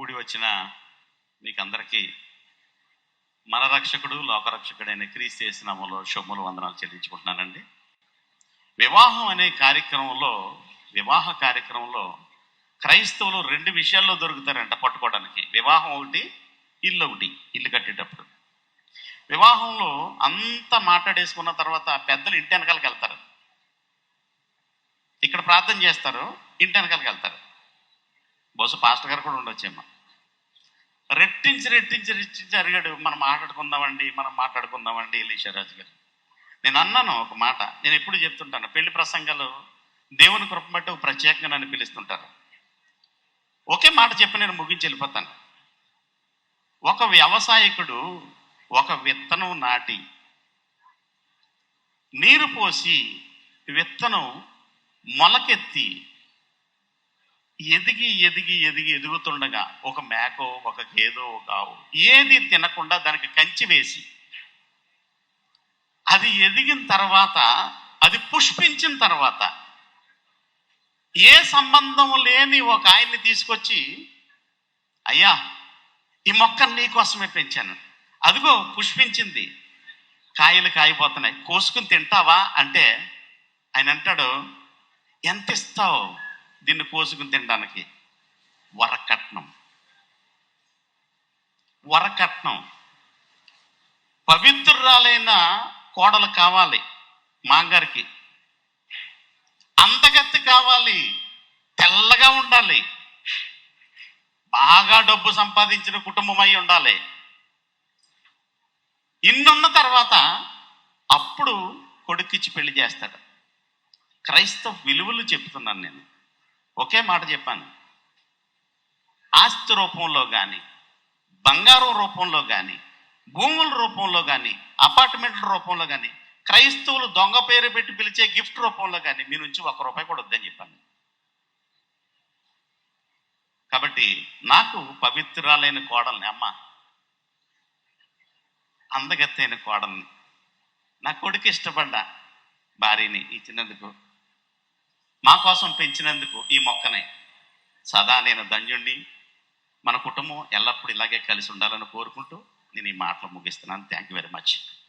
కూడి వచ్చిన మీకందరికీ మన రక్షకుడు లోకరక్షకుడైన క్రీస్తు చేసినాములో శుభములు వందనాలు చెల్లించుకుంటున్నానండి. వివాహం అనే కార్యక్రమంలో వివాహ కార్యక్రమంలో క్రైస్తవులు రెండు విషయాల్లో దొరుకుతారంట పట్టుకోవడానికి. వివాహం ఒకటి ఇల్లు ఒకటి ఇల్లు కట్టేటప్పుడు. వివాహంలో అంతా మాట్లాడేసుకున్న తర్వాత పెద్దలు ఇంటి వెనకాలకి వెళ్తారు. ఇక్కడ ప్రార్థన చేస్తారు ఇంటి వెనకాలకి వెళ్తారు. బహుశా పాస్టర్ గారు కూడా ఉండొచ్చేమ్మా రెట్టించి రెట్టించి రెట్టించి అడిగాడు మనం మాట్లాడుకుందామండి మనం మాట్లాడుకుందామండి ఎలీషారాజు గారు. నేను అన్నాను ఒక మాట నేను ఎప్పుడు చెప్తుంటాను పెళ్ళి ప్రసంగాలు దేవుని కృప బట్టి ప్రత్యేకంగా నన్ను పిలుస్తుంటారు. ఒకే మాట చెప్పి నేను ముగించి వెళ్ళిపోతాను. ఒక వ్యవసాయకుడు ఒక విత్తనం నాటి నీరు పోసి విత్తనం మొలకెత్తి ఎదిగి ఎదిగి ఎదిగి ఎదుగుతుండగా ఒక మేకో ఒక గేదో ఒక ఆవు ఏది తినకుండా దానికి కంచి వేసి అది ఎదిగిన తర్వాత అది పుష్పించిన తర్వాత ఏ సంబంధం లేని ఒక ఆయన్ని తీసుకొచ్చి అయ్యా ఈ మొక్కను నీకోసమే పెంచాను. అదిగో పుష్పించింది. కాయలు కాయిపోతున్నాయి కోసుకుని తింటావా? అంటే ఆయన అంటాడు ఎంత ఇస్తావు? దీన్ని కోసుకుని తినడానికి. వరకట్నం. వరకట్నం. పవిత్రురాలైన కోడలు కావాలి మాంగారికి. అందగత్తి కావాలి తెల్లగా ఉండాలి. బాగా డబ్బు సంపాదించిన కుటుంబం అయి ఉండాలి. ఇన్నున్న తర్వాత అప్పుడు కొడుకిచ్చి పెళ్ళి చేస్తాడు. క్రైస్తవ విలువలు చెప్తున్నాను నేను. ఒకే మాట చెప్పాను. ఆస్తి రూపంలో కానీ బంగారం రూపంలో కానీ భూముల రూపంలో కానీ అపార్ట్మెంట్ల రూపంలో కానీ క్రైస్తవులు దొంగ పేరు పెట్టి పిలిచే గిఫ్ట్ రూపంలో కానీ మీ నుంచి ఒక రూపాయి కూడా వద్దని చెప్పాను. కాబట్టి నాకు పవిత్రాలైన కోడల్ని అమ్మ అందగత్తైన కోడల్ని నా కొడుకు ఇష్టపడ్డ భార్యని ఇచ్చినందుకు మా కోసం పెంచినందుకు ఈ మొక్కనే. సదా నేను ధన్యుణ్ణి. మన కుటుంబం ఎల్లప్పుడూ ఇలాగే కలిసి ఉండాలని కోరుకుంటూ నేను ఈ మాటలు ముగిస్తున్నాను. Thank you very much